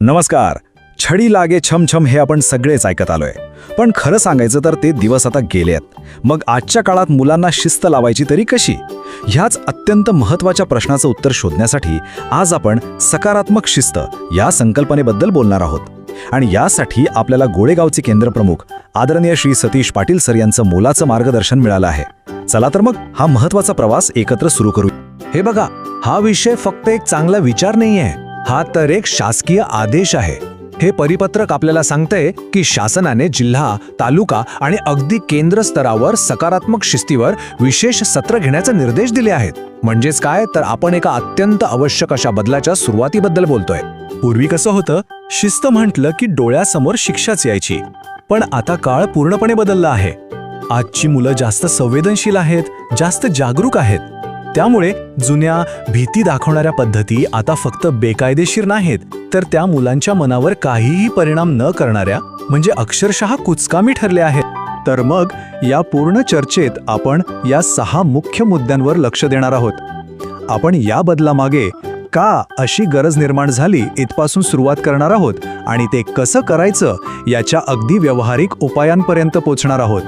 नमस्कार. छडी लागे छमछम हे आपण सगळेच ऐकत आलोय. पण खरं सांगायचं तर ते दिवस आता गेलेत मग आजच्या काळात मुलांना शिस्त लावायची तरी कशी? ह्याच अत्यंत महत्त्वाच्या प्रश्नाचं उत्तर शोधण्यासाठी आज आपण सकारात्मक शिस्त या संकल्पनेबद्दल बोलणार आहोत. आणि यासाठी आपल्याला गोळेगावचे केंद्रप्रमुख आदरणीय श्री सतीश पाटील सर यांचं मोलाचं मार्गदर्शन मिळालं आहे. चला तर मग हा महत्त्वाचा प्रवास एकत्र सुरू करू हे बघा हा विषय फक्त एक चांगला विचार नाहीये. हा तर एक शासकीय आदेश आहे. हे परिपत्रक आपल्याला सांगतंय की शासनाने जिल्हा तालुका आणि अगदी केंद्र स्तरावर सकारात्मक शिस्तीवर विशेष सत्र घेण्याचे निर्देश दिले आहेत. म्हणजेच काय? तर आपण एका अत्यंत आवश्यक अशा बदलाच्या सुरुवातीबद्दल बोलतोय. पूर्वी कसं होतं? शिस्त म्हटलं की डोळ्यासमोर शिक्षाच यायची. पण आता काळ पूर्णपणे बदलला आहे. आजची मुलं जास्त संवेदनशील आहेत जास्त जागरूक आहेत. त्यामुळे जुन्या भीती दाखवणाऱ्या पद्धती आता फक्त बेकायदेशीर नाहीत तर त्या मुलांच्या मनावर काहीही परिणाम न करणाऱ्या म्हणजे अक्षरशः कुचकामी ठरल्या आहेत. तर मग या पूर्ण चर्चेत आपण या सहा मुख्य मुद्द्यांवर लक्ष देणार आहोत. आपण या बदलामागे का अशी गरज निर्माण झाली इथपासून सुरुवात करणार आहोत आणि ते कसं करायचं याच्या अगदी व्यावहारिक उपायांपर्यंत पोचणार आहोत.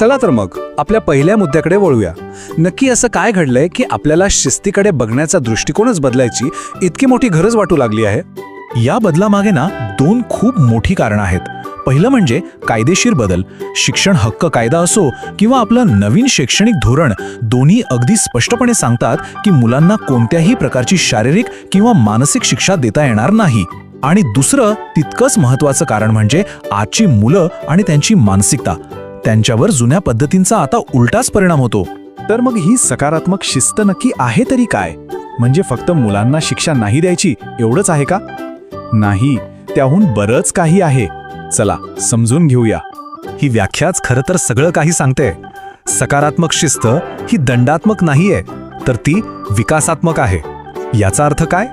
चला तर मग आपल्या पहिल्या मुद्द्याकडे वळूया. नक्की असं काय घडलंय की आपल्याला शिस्तीकडे बघण्याचा दृष्टिकोनच बदलायची इतकी मोठी गरज वाटू लागली आहे? या बदलामागे ना दोन खूप मोठी कारणं आहेत. पहिलं म्हणजे कायदेशीर बदल. शिक्षण हक्क कायदा असो किंवा आपलं नवीन शैक्षणिक धोरण दोन्ही अगदी स्पष्टपणे सांगतात की मुलांना कोणत्याही प्रकारची शारीरिक किंवा मानसिक शिक्षा देता येणार नाही. आणि दुसरं तितकंच महत्वाचं कारण म्हणजे आजची मुलं आणि त्यांची मानसिकता. त्यांच्यावर जुन्या पद्धतींचा आता उलटाच परिणाम होतो. तर मग ही सकारात्मक शिस्त नक्की आहे तरी काय? म्हणजे फक्त मुलांना शिक्षा नाही द्यायची एवढंच आहे का? नाही त्याहून बरंच काही आहे. चला समजून घेऊया. ही व्याख्याच खरं तर सगळं काही सांगते. सकारात्मक शिस्त ही दंडात्मक नाहीये तर ती विकासात्मक आहे. याचा अर्थ काय?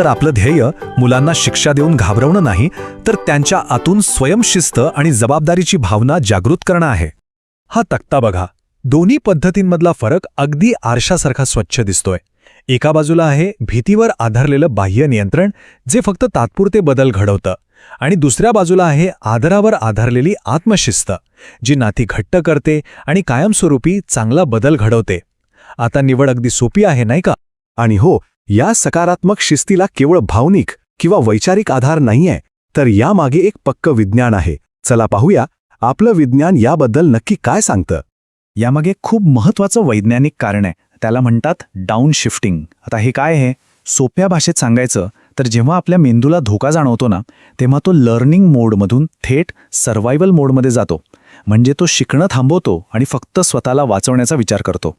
तर आपलं ध्येय मुलांना शिक्षा देऊन घाबरवणं नाही तर त्यांच्या आतून स्वयंशिस्त आणि जबाबदारीची भावना जागृत करणं आहे. हा तक्ता बघा. दोन्ही पद्धतींमधला फरक अगदी आरशासारखा स्वच्छ दिसतोय. एका बाजूला आहे भीतीवर आधारलेलं बाह्य नियंत्रण जे फक्त तात्पुरते बदल घडवतं आणि दुसऱ्या बाजूला आहे आदरावर आधारलेली आत्मशिस्त जी नाती घट्ट करते आणि कायमस्वरूपी चांगला बदल घडवते. आता निवड अगदी सोपी आहे नाही का? आणि हो या सकारात्मक शिस्तीला केवळ भावनिक किंवा वैचारिक आधार नाहीये तर यामागे एक पक्क विज्ञान आहे. चला पाहूया आपलं विज्ञान याबद्दल नक्की काय सांगतं? यामागे खूप महत्वाचं वैज्ञानिक कारण आहे. त्याला म्हणतात डाऊन शिफ्टिंग. आता हे काय आहे? सोप्या भाषेत सांगायचं तर जेव्हा आपल्या मेंदूला धोका जाणवतो ना तेव्हा तो लर्निंग मोडमधून थेट सर्व्हायवल मोडमध्ये जातो. म्हणजे तो शिकणं थांबवतो आणि फक्त स्वतःला वाचवण्याचा विचार करतो.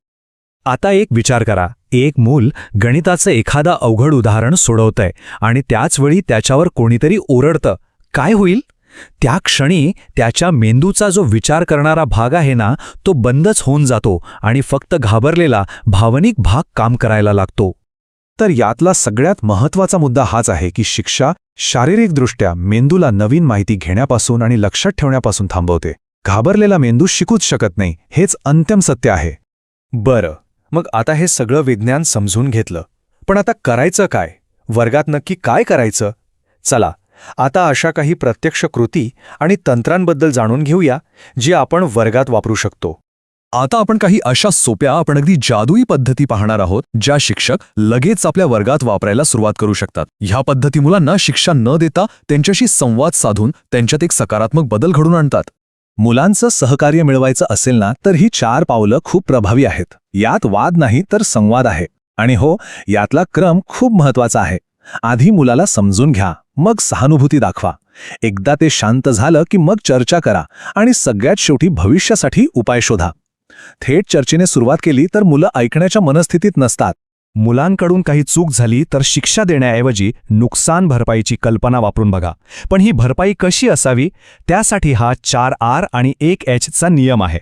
आता एक विचार करा. एक मूल गणिताचं एखादा अवघड उदाहरण सोडवतंय आणि त्याचवेळी त्याच्यावर कोणीतरी ओरडतं. काय होईल? त्या क्षणी त्याच्या मेंदूचा जो विचार करणारा भाग आहे ना तो बंदच होऊन जातो आणि फक्त घाबरलेला भावनिक भाग काम करायला लागतो. तर यातला सगळ्यात महत्त्वाचा मुद्दा हाच आहे की शिक्षा शारीरिकदृष्ट्या मेंदूला नवीन माहिती घेण्यापासून आणि लक्षात ठेवण्यापासून थांबवते. घाबरलेला मेंदू शिकूच शकत नाही हेच अंतिम सत्य आहे. बरं. मग आता हे सगळं विज्ञान समजून घेतलं. पण आता करायचं काय? वर्गात नक्की काय करायचं? चला आता अशा काही प्रत्यक्ष कृती आणि तंत्रांबद्दल जाणून घेऊया जी आपण वर्गात वापरू शकतो. आता आपण काही अशा सोप्या आपण अगदी जादुई पद्धती पाहणार आहोत ज्या शिक्षक लगेच आपल्या वर्गात वापरायला सुरुवात करू शकतात. ह्या पद्धती मुलांना शिक्षा न देता त्यांच्याशी संवाद साधून त्यांच्यात एक सकारात्मक बदल घडून आणतात. मुलांचं सहकार्य मिळवायचं असेल ना तर ही चार पावलं खूप प्रभावी आहेत. यात वाद नाही तर संवाद आहे. आणि हो यातला क्रम खूप महत्त्वाचा आहे. आधी मुलाला समजून घ्या मग सहानुभूती दाखवा. एकदा ते शांत झालं की मग चर्चा करा आणि सगळ्यात शेवटी भविष्यासाठी उपाय शोधा. थेट चर्चेने सुरुवात केली तर मुलं ऐकण्याच्या मनस्थितीत नसतात. मुलांकडून काही चूक झाली तर शिक्षा देण्याऐवजी नुकसान भरपाईची कल्पना वापरून बघा. पण ही भरपाई कशी असावी? त्यासाठी हा चार आर आणि एक एचचा नियम आहे.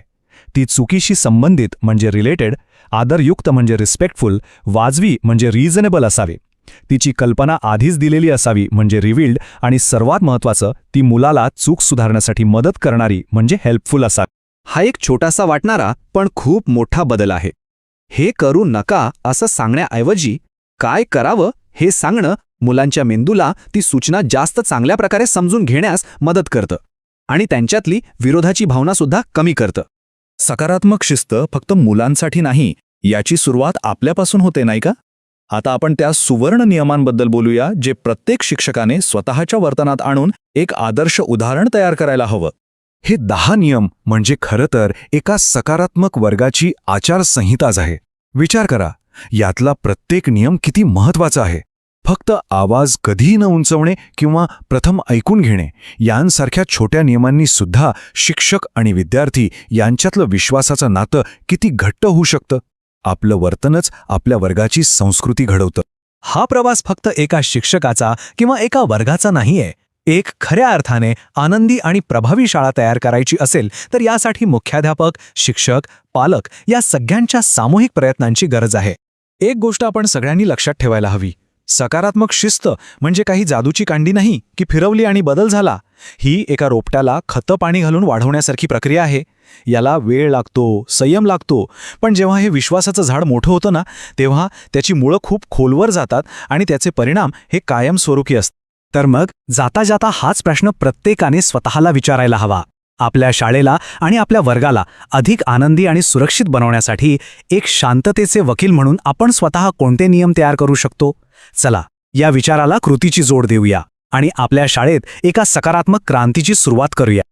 ती चुकीशी संबंधित म्हणजे रिलेटेड आदरयुक्त म्हणजे रिस्पेक्टफुल वाजवी म्हणजे रिझनेबल असावी. तिची कल्पना आधीच दिलेली असावी म्हणजे रिव्हिल्ड आणि सर्वात महत्त्वाचं ती मुलाला चूक सुधारण्यासाठी मदत करणारी म्हणजे हेल्पफुल असावी. हा एक छोटासा वाटणारा पण खूप मोठा बदल आहे. हे करू नका असं सांगण्याऐवजी काय करावं हे सांगणं मुलांच्या मेंदूला ती सूचना जास्त चांगल्या प्रकारे समजून घेण्यास मदत करतं आणि त्यांच्यातली विरोधाची भावनासुद्धा कमी करतं. सकारात्मक शिस्त फक्त मुलांसाठी नाही याची सुरुवात आपल्यापासून होते नाही का? आता आपण त्या सुवर्ण नियमांबद्दल बोलूया जे प्रत्येक शिक्षकाने स्वतःच्या वर्तनात आणून एक आदर्श उदाहरण तयार करायला हवं. हे दहा नियम म्हणजे खरं तर एका सकारात्मक वर्गाची आचारसंहिताच आहे. विचार करा यातला प्रत्येक नियम किती महत्त्वाचा आहे? फक्त आवाज कधीही न उंचवणे किंवा प्रथम ऐकून घेणे यांसारख्या छोट्या नियमांनी सुद्धा शिक्षक आणि विद्यार्थी यांच्यातलं विश्वासाचं नातं किती घट्ट होऊ शकतं? आपलं वर्तनच आपल्या वर्गाची संस्कृती घडवतं. हा प्रवास फक्त एका शिक्षकाचा किंवा एका वर्गाचा नाहीये. एक खऱ्या अर्थाने आनंदी आणि प्रभावी शाळा तयार करायची असेल तर यासाठी मुख्याध्यापक शिक्षक पालक या सगळ्यांच्या सामूहिक प्रयत्नांची गरज आहे. एक गोष्ट आपण सगळ्यांनी लक्षात ठेवायला हवी. सकारात्मक शिस्त म्हणजे काही जादूची कांडी नाही की फिरवली आणि बदल झाला. ही एका रोपट्याला खतं पाणी घालून वाढवण्यासारखी प्रक्रिया आहे. याला वेळ लागतो संयम लागतो. पण जेव्हा हे विश्वासाचं झाड मोठं होतं ना तेव्हा त्याची मुळं खूप खोलवर जातात आणि त्याचे परिणाम हे कायमस्वरूपी असतात. तर मग जाता जाता हाच प्रश्न प्रत्येकाने स्वतःला विचारायला हवा. आपल्या शाळेला आणि आपल्या वर्गाला अधिक आनंदी आणि सुरक्षित बनवण्यासाठी एक शांततेचे वकील म्हणून आपण स्वतः कोणते नियम तयार करू शकतो? चला या विचाराला कृतीची जोड देऊया आणि आपल्या शाळेत एका सकारात्मक क्रांतीची सुरुवात करूया.